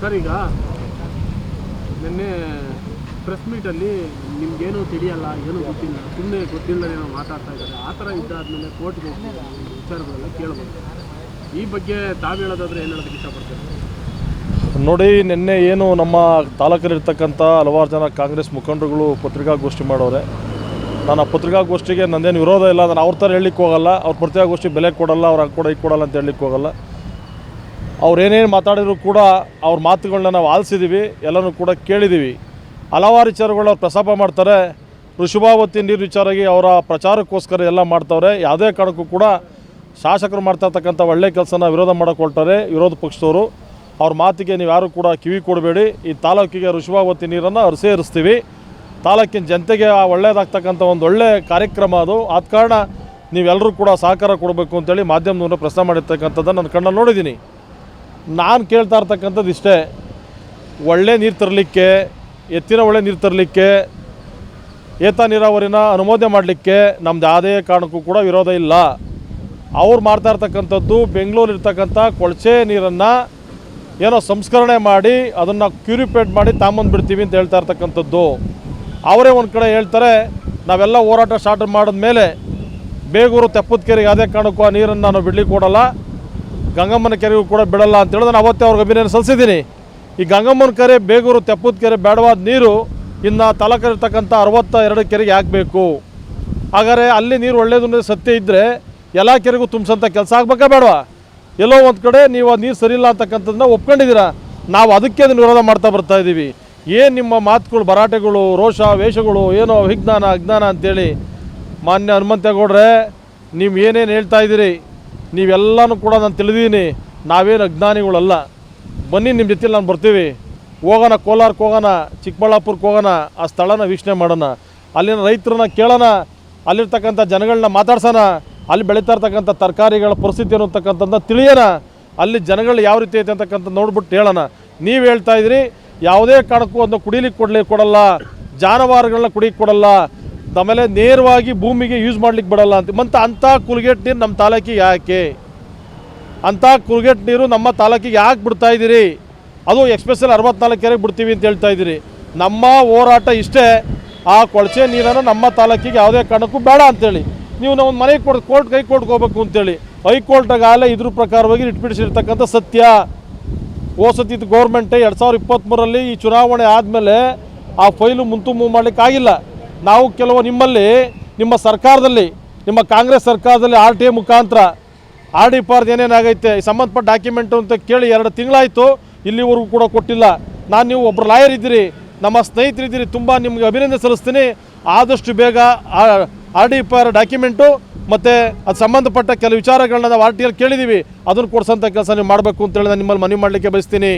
Sir, ಈಗ ನಿನ್ನೆ press ಮೀಟಲ್ಲಿ ನಿಮ್ಗೇನು ತಿಳಿಯಲ್ಲ, ಏನೂ ಗೊತ್ತಿಲ್ಲ ಸುಮ್ಮನೆ ಗೊತ್ತಿಲ್ಲದೆ ಏನೋ ಮಾತಾಡ್ತಾ ಇದ್ದಾರೆ. ಆ ಥರ ಇದ್ದಾದಮೇಲೆ ಕೋರ್ಟ್ಗೆ ಹೋಗಿ ವಿಚಾರಗಳೆಲ್ಲ ಕೇಳ್ಬೋದು. ಈ ಬಗ್ಗೆ ತಾವು ಹೇಳೋದಾದ್ರೆ ಏನು ಹೇಳೋದಕ್ಕೆ ಇಷ್ಟಪಡ್ತಾರೆ? ನೋಡಿ, ನಿನ್ನೆ ಏನು ನಮ್ಮ ತಾಲೂಕಲ್ಲಿರ್ತಕ್ಕಂಥ ಹಲವಾರು ಜನ ಕಾಂಗ್ರೆಸ್ ಮುಖಂಡರುಗಳು ಪತ್ರಿಕಾಗೋಷ್ಠಿ ಮಾಡೋರೆ. ನಾನು ಆ ಪತ್ರಿಕಾಗೋಷ್ಠಿಗೆ ನಂದೇನು ವಿರೋಧ ಇಲ್ಲ, ನಾನು ಅವ್ರ ಥರ ಹೇಳಲಿಕ್ಕೆ ಹೋಗಲ್ಲ, ಅವ್ರ ಪತ್ರಿಕಾಗೋಷ್ಠಿ ಬೆಲೆ ಕೊಡಲ್ಲ, ಅವ್ರು ಹಂಗೆ ಕೊಡ ಈಗ ಕೊಡಲ್ಲ ಅಂತ ಹೇಳಲಿಕ್ಕೆ ಹೋಗಲ್ಲ. ಏನೇನು ಮಾತಾಡಿದ್ರು ಕೂಡ ಅವ್ರ ಮಾತುಗಳನ್ನ ನಾವು ಆಲಿಸಿದ್ದೀವಿ ಎಲ್ಲರೂ ಕೂಡ ಕೇಳಿದ್ದೀವಿ ಹಲವಾರು ವಿಚಾರಗಳು ಅವ್ರು ಪ್ರಸ್ತಾಪ ಮಾಡ್ತಾರೆ. ಋಷಭಾವತಿ ನೀರು ವಿಚಾರಾಗಿ ಅವರ ಪ್ರಚಾರಕ್ಕೋಸ್ಕರ ಎಲ್ಲ ಮಾಡ್ತವ್ರೆ. ಯಾವುದೇ ಕಾರಣಕ್ಕೂ ಕೂಡ ಶಾಸಕರು ಮಾಡ್ತಾ ಇರ್ತಕ್ಕಂಥ ಒಳ್ಳೆ ಕೆಲಸನ ವಿರೋಧ ಮಾಡೋಕೆ ಹೊರಟಾರೆ ವಿರೋಧ ಪಕ್ಷದವರು. ಅವ್ರ ಮಾತಿಗೆ ನೀವು ಯಾರು ಕೂಡ ಕಿವಿ ಕೊಡಬೇಡಿ. ಈ ತಾಲೂಕಿಗೆ ಋಷಭಾವತಿ ನೀರನ್ನು ಅವರು ಸೇರಿಸ್ತೀವಿ ತಾಲೂಕಿನ ಜನತೆಗೆ ಆ ಒಳ್ಳೆಯದಾಗ್ತಕ್ಕಂಥ ಒಂದು ಒಳ್ಳೆ ಕಾರ್ಯಕ್ರಮ ಅದು. ಆದ ಕಾರಣ ನೀವೆಲ್ಲರೂ ಕೂಡ ಸಹಕಾರ ಕೊಡಬೇಕು ಅಂತೇಳಿ ಮಾಧ್ಯಮದವರು ಪ್ರಶ್ನೆ ಮಾಡಿರ್ತಕ್ಕಂಥದ್ದನ್ನು ನನ್ನ ಕಣ್ಣಲ್ಲಿ ನೋಡಿದ್ದೀನಿ. ನಾನು ಕೇಳ್ತಾ ಇರ್ತಕ್ಕಂಥದ್ದು ಇಷ್ಟೇ. ಒಳ್ಳೆ ನೀರು ತರಲಿಕ್ಕೆ, ಎತ್ತಿನ ಒಳ್ಳೆ ನೀರು ತರಲಿಕ್ಕೆ, ಏತ ನೀರಾವರಿನ ಅನುಮೋದನೆ ಮಾಡಲಿಕ್ಕೆ ನಮ್ದು ಯಾವುದೇ ಕಾರಣಕ್ಕೂ ಕೂಡ ವಿರೋಧ ಇಲ್ಲ. ಅವ್ರು ಮಾಡ್ತಾ ಇರ್ತಕ್ಕಂಥದ್ದು ಬೆಂಗಳೂರು ಇರ್ತಕ್ಕಂಥ ಕೊಳಚೆ ನೀರನ್ನು ಏನೋ ಸಂಸ್ಕರಣೆ ಮಾಡಿ ಅದನ್ನು ಕ್ಯೂರಿಫೈಡ್ ಮಾಡಿ ತಾಂಬಂದುಬಿಡ್ತೀವಿ ಅಂತ ಹೇಳ್ತಾ ಇರ್ತಕ್ಕಂಥದ್ದು. ಅವರೇ ಒಂದು ಕಡೆ ಹೇಳ್ತಾರೆ, ನಾವೆಲ್ಲ ಹೋರಾಟ ಸ್ಟಾರ್ಟ್ ಮಾಡಿದ್ಮೇಲೆ ಬೇಗೂರು ತೆಪ್ಪದ ಕೆರೆಗೆ ಯಾವುದೇ ಕಾರಣಕ್ಕೂ ಆ ನೀರನ್ನು ನಾನು ಬಿಡ್ಲಿಕ್ಕೆ ಕೊಡಲ್ಲ ಗಂಗಮ್ಮನ ಕೆರೆಗೂ ಕೂಡ ಬಿಡಲ್ಲ ಅಂತ ಹೇಳಿದ್ರೆ ನಾನು ಅವತ್ತೇ ಅವ್ರಿಗೆ ಅಭಿನಯ ಸಲ್ಲಿಸಿದ್ದೀನಿ. ಈ ಗಂಗಮ್ಮನ ಕೆರೆ, ಬೇಗೂರು ತೆಪ್ಪದ ಕೆರೆ ಬೇಡವಾದ ನೀರು ಇನ್ನು ತಾಲೂಕಲ್ಲಿರ್ತಕ್ಕಂಥ ಅರವತ್ತ ಎರಡು ಕೆರೆಗೆ ಯಾಕೆ ಬೇಕು ಹಾಗಾದ್ರೆ ಅಲ್ಲಿ ನೀರು ಒಳ್ಳೆಯದು ಅನ್ನೋದು ಸತ್ಯ ಇದ್ದರೆ ಎಲ್ಲ ಕೆರೆಗೂ ತುಂಬಿಸೋಂಥ ಕೆಲಸ ಆಗ್ಬೇಕಾ ಬೇಡವಾ? ಎಲ್ಲೋ ಒಂದು ಕಡೆ ನೀವು ನೀರು ಸರಿ ಇಲ್ಲ ಅಂತಕ್ಕಂಥದ್ದನ್ನ ಒಪ್ಕೊಂಡಿದ್ದೀರಾ? ನಾವು ಅದಕ್ಕೆ ಅದನ್ನು ವಿರೋಧ ಮಾಡ್ತಾ ಬರ್ತಾ ಇದ್ದೀವಿ. ಏನು ನಿಮ್ಮ ಮಾತುಗಳು ಭರಾಟೆಗಳು ರೋಷ, ವೇಷಗಳು, ಏನೋ ವಿಜ್ಞಾನ ಅಜ್ಞಾನ ಅಂತೇಳಿ ಮಾನ್ಯ ಹನುಮಂತೇಗೌಡ್ರೆ, ನೀವು ಏನೇನು ಹೇಳ್ತಾ ಇದ್ದೀರಿ? ನೀವೆಲ್ಲನೂ ಕೂಡ ನಾನು ತಿಳಿದೀನಿ, ನಾವೇನು ಅಜ್ಞಾನಿಗಳಲ್ಲ. ಬನ್ನಿ ನಿಮ್ಮ ಜೊತೆಲಿ ನಾನು ಬರ್ತೀವಿ. ಹೋಗೋಣ, ಕೋಲಾರಕ್ಕೆ ಹೋಗೋಣ, ಚಿಕ್ಕಬಳ್ಳಾಪುರಕ್ಕೆ ಹೋಗೋಣ, ಆ ಸ್ಥಳನ ವೀಕ್ಷಣೆ ಮಾಡೋಣ. ಅಲ್ಲಿನ ರೈತರನ್ನ ಕೇಳೋಣ, ಅಲ್ಲಿರ್ತಕ್ಕಂಥ ಜನಗಳನ್ನ ಮಾತಾಡ್ಸೋಣ, ಅಲ್ಲಿ ಬೆಳೀತಾ ಇರ್ತಕ್ಕಂಥ ತರಕಾರಿಗಳ ಪರಿಸ್ಥಿತಿ ಅನ್ನತಕ್ಕಂಥದ್ದನ್ನ ತಿಳಿಯೋಣ. ಅಲ್ಲಿ ಜನಗಳು ಯಾವ ರೀತಿ ಐತೆ ಅಂತಕ್ಕಂಥ ನೋಡ್ಬಿಟ್ಟು ಹೇಳೋಣ. ನೀವು ಹೇಳ್ತಾ ಇದ್ದೀರಿ ಯಾವುದೇ ಕಾರಣಕ್ಕೂ ಅದನ್ನ ಕುಡಿಲಿಕ್ಕೆ ಕೊಡ್ಲಿಕ್ಕೆ ಕೊಡಲ್ಲ. ಜಾನುವಾರುಗಳನ್ನ ಕುಡಿಯಕ್ಕೆ ಕೊಡಲ್ಲ. ಆಮೇಲೆ ನೇರವಾಗಿ ಭೂಮಿಗೆ ಯೂಸ್ ಮಾಡ್ಲಿಕ್ಕೆ ಬಿಡಲ್ಲ ಅಂತ. ಮತ್ತು ಅಂಥ ಕುಲ್ಗೇಟ್ ನೀರು ನಮ್ಮ ತಾಲೂಕಿಗೆ ಯಾಕೆ? ಅಂಥ ಕುಲ್ಗೇಟ್ ನೀರು ನಮ್ಮ ತಾಲೂಕಿಗೆ ಯಾಕೆ ಬಿಡ್ತಾ ಇದ್ದೀರಿ? ಅದು ಎಕ್ಸ್ಪೆಷಲ್ ಅರವತ್ನಾಲ್ಕು ಕೆರೆಗೆ ಬಿಡ್ತೀವಿ ಅಂತ ಹೇಳ್ತಾ ಇದ್ದೀರಿ. ನಮ್ಮ ಹೋರಾಟ ಇಷ್ಟೇ. ಆ ಕೊಳಚೆ ನೀರನ್ನು ನಮ್ಮ ತಾಲೂಕಿಗೆ ಯಾವುದೇ ಕಾರಣಕ್ಕೂ ಬೇಡ ಅಂತೇಳಿ. ನೀವು ನಾವು ಒಂದು ಮನೆಗೆ ಕೊಡ್, ಕೋರ್ಟ್ ಕೈ ಕೋರ್ಟ್ಗೆ ಹೋಗ್ಬೇಕು ಅಂತೇಳಿ ಹೈಕೋರ್ಟ್ಗಾಗಲೇ ಇದ್ರ ಪ್ರಕಾರವಾಗಿ ಇಟ್ಬಿಡಿಸಿರ್ತಕ್ಕಂಥ ಸತ್ಯ. ಓಸತಿ ಗೌರ್ಮೆಂಟೇ ಎರಡು ಸಾವಿರದ ಇಪ್ಪತ್ತ್ಮೂರಲ್ಲಿ ಈ ಚುನಾವಣೆ ಆದಮೇಲೆ ಆ ಫೈಲು ಮುಂತು ಮೂವ್ ಮಾಡಲಿಕ್ಕೆ ಆಗಿಲ್ಲ ನಾವು ಕೆಲವು ನಿಮ್ಮಲ್ಲಿ, ನಿಮ್ಮ ಸರ್ಕಾರದಲ್ಲಿ, ನಿಮ್ಮ ಕಾಂಗ್ರೆಸ್ ಸರ್ಕಾರದಲ್ಲಿ ಆರ್ ಟಿ ಎ ಮುಖಾಂತರ ಆರ್ ಡಿ ಪಾರ್ದು ಏನೇನಾಗೈತೆ ಸಂಬಂಧಪಟ್ಟ ಡಾಕ್ಯುಮೆಂಟು ಅಂತ ಕೇಳಿ ಎರಡು ತಿಂಗಳಾಯಿತು, ಇಲ್ಲಿವರೆಗೂ ಕೂಡ ಕೊಟ್ಟಿಲ್ಲ. ನಾನು ನೀವು ಒಬ್ಬರು ಲಾಯರ್ ಇದ್ದೀರಿ, ನಮ್ಮ ಸ್ನೇಹಿತರಿದ್ದೀರಿ, ತುಂಬ ನಿಮಗೆ ಅಭಿನಂದನೆ ಸಲ್ಲಿಸ್ತೀನಿ. ಆದಷ್ಟು ಬೇಗ ಆರ್ ಡಿ ಪಾರ್ ಡಾಕ್ಯುಮೆಂಟು ಮತ್ತು ಅದು ಸಂಬಂಧಪಟ್ಟ ಕೆಲವು ವಿಚಾರಗಳನ್ನ ನಾವು ಆರ್ ಟಿ ಎಲ್ ಕೇಳಿದ್ದೀವಿ ಅದನ್ನು ಕೊಡಿಸೋಂಥ ಕೆಲಸ ನೀವು ಮಾಡಬೇಕು ಅಂತೇಳಿ ನಾನು ನಿಮ್ಮಲ್ಲಿ ಮನವಿ ಮಾಡಲಿಕ್ಕೆ ಬಯಸ್ತೀನಿ.